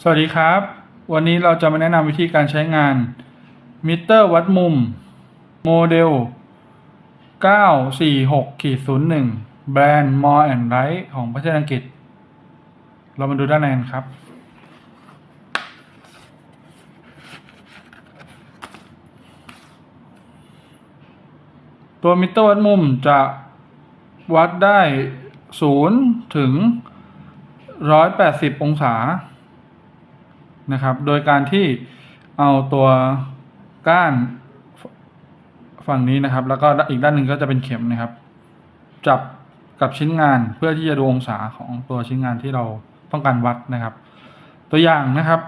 สวัสดีครับ วันนี้เราจะมาแนะนำวิธีการใช้งาน มิเตอร์วัดมุม โมเดล 946-01 แบรนด์ More and Light ของประเทศอังกฤษ เรามาดูด้านในกันครับ ตัวมิเตอร์วัดมุมจะวัดได้ 0 ถึง 180 องศา นะครับ โดยการที่เอาตัวก้านฝั่งนี้นะครับ แล้วก็อีกด้านหนึ่งก็จะเป็นเข็มนะครับ จับกับชิ้นงานเพื่อที่จะดูองศาของตัวชิ้นงานที่เราต้องการวัดนะครับ ตัวอย่างนะครับ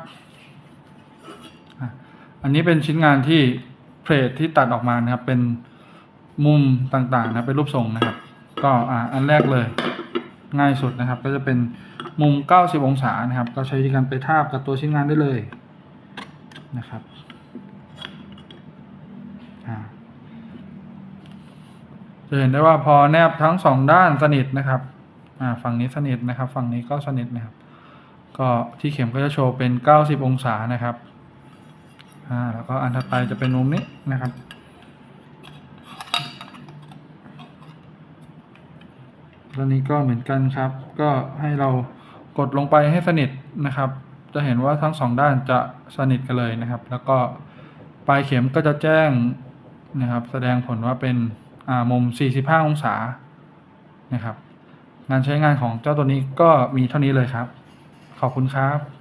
อันนี้เป็นชิ้นงานที่เพลทที่ตัดออกมานะครับ เป็นมุมต่างๆนะเป็นรูปทรงนะครับ ก็อะอันแรกเลย ง่ายสุดนะครับ ก็จะเป็น มุม 90 องศานะครับ ก็ใช้วิธีการไปทาบกับตัวชิ้นงานได้เลยนะครับจะเห็นได้ว่าพอแนบทั้งสองด้านสนิทนะครับฝั่งนี้สนิทนะครับ ฝั่งนี้ก็สนิทนะครับ ก็ที่เข็มก็จะโชว์เป็น 90 องศานะครับแล้วก็อันถัดไปจะเป็นมุมนี้นะครับแล้วนี้ก็เหมือนกันครับ ก็ให้เรา กดลงไปให้สนิทนะครับ จะเห็นว่าทั้งสองด้านจะสนิทกันเลยนะครับ แล้วก็ปลายเข็มก็จะแจ้งนะครับ แสดงผลว่าเป็นมุม 45 องศานะครับ งานใช้งานของเจ้าตัวนี้ก็มีเท่านี้เลยครับ ขอบคุณครับ